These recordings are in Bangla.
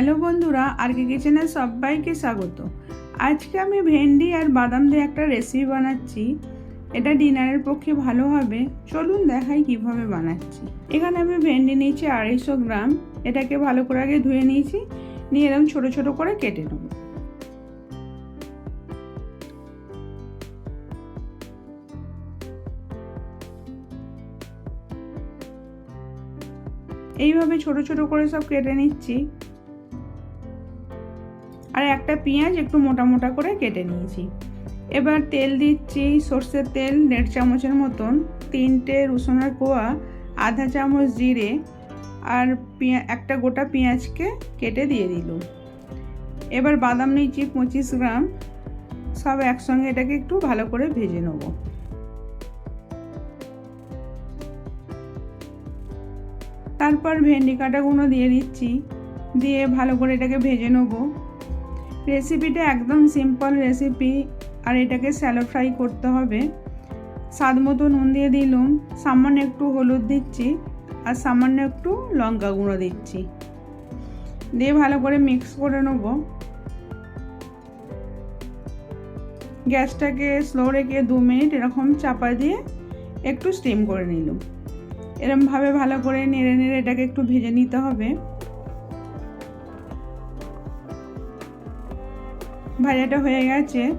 হ্যালো বন্ধুরা আর কে কিচেনে সবাইকে স্বাগত। আজকে আমি ভেন্ডি আর বাদাম দিয়ে একটা রেসিপি বানাচ্ছি। এটা ডিনারের পক্ষে ভালো হবে। চলুন দেখাই কীভাবে বানাচ্ছি। এখানে আমি ভেন্ডি নিয়েছি আড়াইশো গ্রাম। এটাকে ভালো করে আগে ধুয়ে নিয়েছি। নিয়ে এরকম ছোটো ছোটো করে কেটে নেব। এইভাবে ছোট ছোট করে সব কেটে নিচ্ছি। আর একটা পেঁয়াজ একটু মোটা মোটা করে কেটে নিয়েছি। এবার তেল দিচ্ছি সর্ষের তেল দেড় চামচের মতন, তিনটে রসুনের কোয়া, আধা চামচ জিরে আর পেঁয়া, একটা গোটা পেঁয়াজকে কেটে দিয়ে দিল। এবার বাদাম নিচ্ছি পঁচিশ গ্রাম, সব একসঙ্গে এটাকে একটু ভালো করে ভেজে নেব। তারপর ভেন্ডি কাটাগুলো দিয়ে দিচ্ছি, দিয়ে ভালো করে এটাকে ভেজে নেব। রেসিপিটা একদম সিম্পল রেসিপি আর এটাকে স্যালো ফ্রাই করতে হবে। স্বাদ মতো নুন দিয়ে দিলাম, সামান্য একটু হলুদ দিচ্ছি, আর সামান্য একটু লঙ্কা গুঁড়ো দিচ্ছি। দিয়ে ভালো করে মিক্স করে নেব। গ্যাসটাকে স্লো রেখে দু মিনিট এরকম চাপা দিয়ে একটু স্টিম করে নিলাম। এরমভাবে ভালো করে নেড়ে নেড়ে এটাকে একটু ভেজে নিতে হবে। ভাজাটা হয়ে গেছে।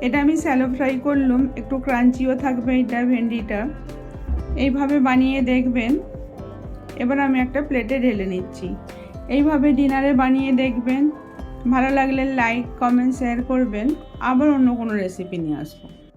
এটা আমি স্যালো ফ্রাই করলাম, একটু ক্রাঞ্চিও থাকবে এটা ভেন্ডিটা। এইভাবে বানিয়ে দেখবেন। এবার আমি একটা প্লেটে ঢেলে নিচ্ছি। এইভাবে ডিনারে বানিয়ে দেখবেন। ভালো লাগলে লাইক কমেন্ট শেয়ার করবেন। আবার অন্য কোনো রেসিপি নিয়ে আসব।